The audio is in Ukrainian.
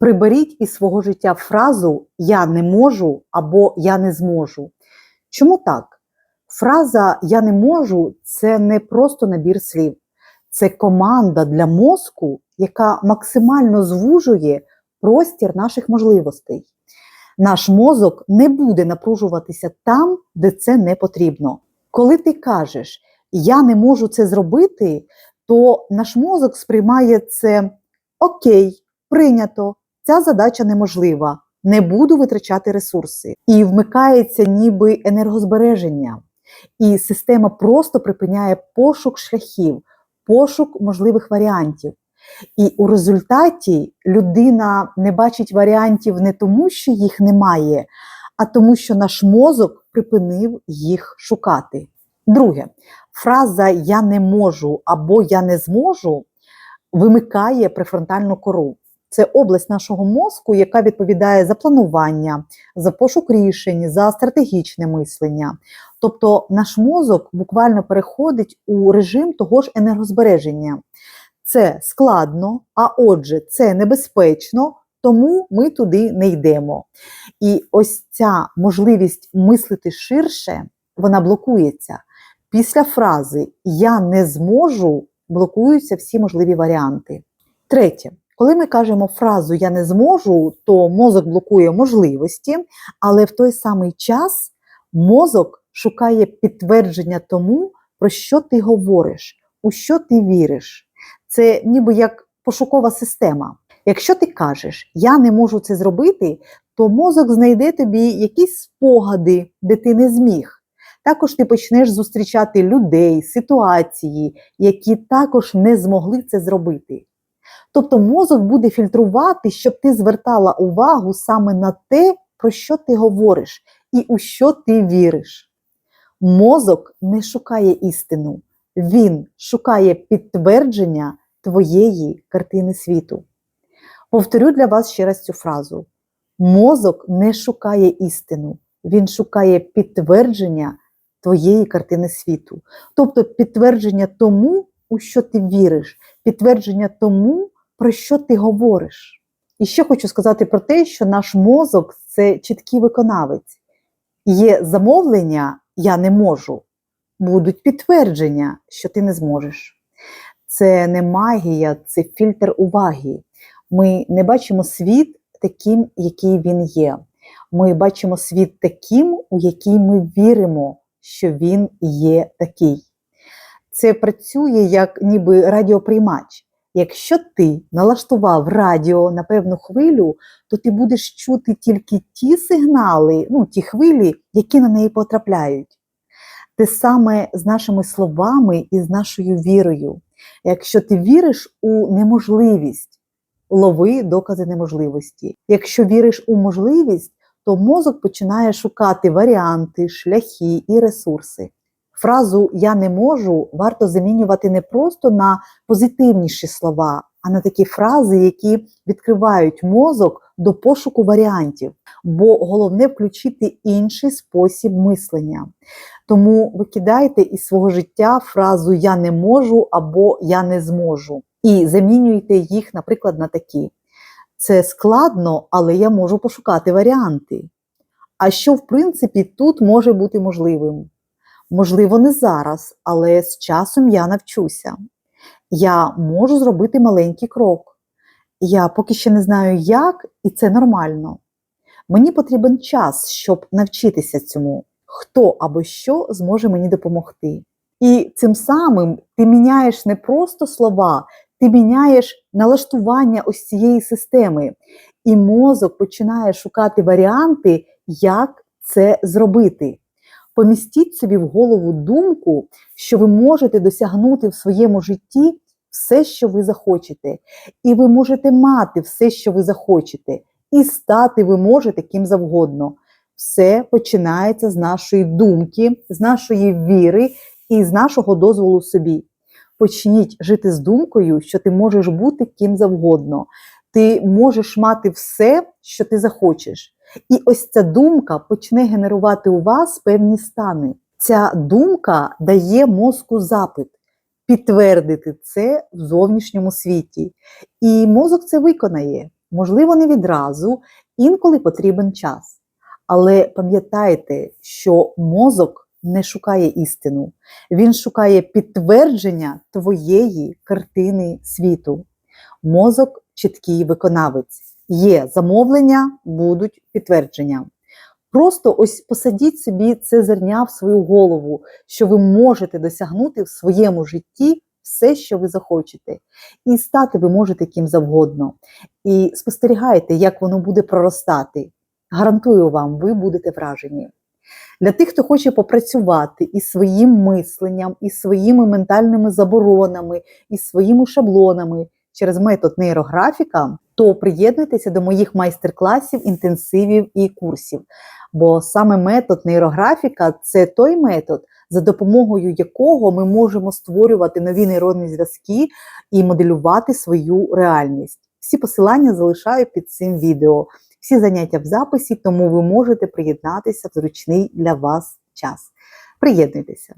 Приберіть із свого життя фразу Я не можу або Я не зможу. Чому так? Фраза Я не можу це не просто набір слів, це команда для мозку, яка максимально звужує простір наших можливостей. Наш мозок не буде напружуватися там, де це не потрібно. Коли ти кажеш Я не можу це зробити, то наш мозок сприймає це окей, прийнято, ця задача неможлива, не буду витрачати ресурси. І вмикається ніби енергозбереження. І система просто припиняє пошук шляхів, пошук можливих варіантів. І у результаті людина не бачить варіантів не тому, що їх немає, а тому, що наш мозок припинив їх шукати. Друге, фраза Я не можу або Я не зможу вимикає префронтальну кору. Це область нашого мозку, яка відповідає за планування, за пошук рішень, за стратегічне мислення. Тобто наш мозок буквально переходить у режим того ж енергозбереження. Це складно, а отже, це небезпечно, тому ми туди не йдемо. І ось ця можливість мислити ширше, вона блокується. Після фрази Я не зможу блокуються всі можливі варіанти. Третє. Коли ми кажемо фразу Я не зможу, то мозок блокує можливості, але в той самий час мозок шукає підтвердження тому, про що ти говориш, у що ти віриш. Це ніби як пошукова система. Якщо ти кажеш Я не можу це зробити, то мозок знайде тобі якісь спогади, де ти не зміг. Також ти почнеш зустрічати людей, ситуації, які також не змогли це зробити. Тобто мозок буде фільтрувати, щоб ти звертала увагу саме на те, про що ти говориш і у що ти віриш. Мозок не шукає істину, він шукає підтвердження твоєї картини світу. Повторю для вас ще раз цю фразу: мозок не шукає істину, він шукає підтвердження твоєї картини світу. Тобто підтвердження тому, у що ти віриш, підтвердження тому, про що ти говориш. І ще хочу сказати про те, що наш мозок це чіткий виконавець. Є замовлення, я не можу, будуть підтвердження, що ти не зможеш. Це не магія, це фільтр уваги. Ми не бачимо світ таким, який він є. Ми бачимо світ таким, у який ми віримо, що він є такий. Це працює як ніби радіоприймач. Якщо ти налаштував радіо на певну хвилю, то ти будеш чути тільки ті сигнали, ну, ті хвилі, які на неї потрапляють. Те саме з нашими словами і з нашою вірою. Якщо ти віриш у неможливість, лови докази неможливості. Якщо віриш у можливість, то мозок починає шукати варіанти, шляхи і ресурси. Фразу Я не можу варто замінювати не просто на позитивніші слова, а на такі фрази, які відкривають мозок до пошуку варіантів. Бо головне включити інший спосіб мислення. Тому викидайте із свого життя фразу Я не можу або Я не зможу. І замінюйте їх, наприклад, на такі. Це складно, але я можу пошукати варіанти. А що, в принципі, тут може бути можливим? Можливо, не зараз, але з часом я навчуся. Я можу зробити маленький крок. Я поки ще не знаю, як, і це нормально. Мені потрібен час, щоб навчитися цьому, хто або що зможе мені допомогти. І цим самим ти міняєш не просто слова, ти міняєш налаштування ось цієї системи, і мозок починає шукати варіанти, як це зробити. Помістіть собі в голову думку, що ви можете досягнути в своєму житті все, що ви захочете, і ви можете мати все, що ви захочете, і стати ви можете ким завгодно. Все починається з нашої думки, з нашої віри і з нашого дозволу собі. Почніть жити з думкою, що ти можеш бути ким завгодно. Ти можеш мати все, що ти захочеш. І ось ця думка почне генерувати у вас певні стани. Ця думка дає мозку запит підтвердити це в зовнішньому світі. І мозок це виконає. можливо, не відразу, інколи потрібен час. Але пам'ятайте, що мозок не шукає істину, він шукає підтвердження твоєї картини світу. Мозок чіткий виконавець. Є замовлення, будуть підтвердження. Просто ось посадіть собі це зерня в свою голову, що ви можете досягнути в своєму житті все, що ви захочете. І стати ви можете ким завгодно. І спостерігайте, як воно буде проростати. Гарантую вам, ви будете вражені. Для тих, хто хоче попрацювати із своїм мисленням, із своїми ментальними заборонами, із своїми шаблонами через метод нейрографіка, то приєднуйтеся до моїх майстер-класів, інтенсивів і курсів. Бо саме метод нейрографіка це той метод, за допомогою якого ми можемо створювати нові нейронні зв'язки і моделювати свою реальність. Всі посилання залишаю під цим відео. Всі заняття в записі, тому ви можете приєднатися в зручний для вас час. Приєднуйтеся!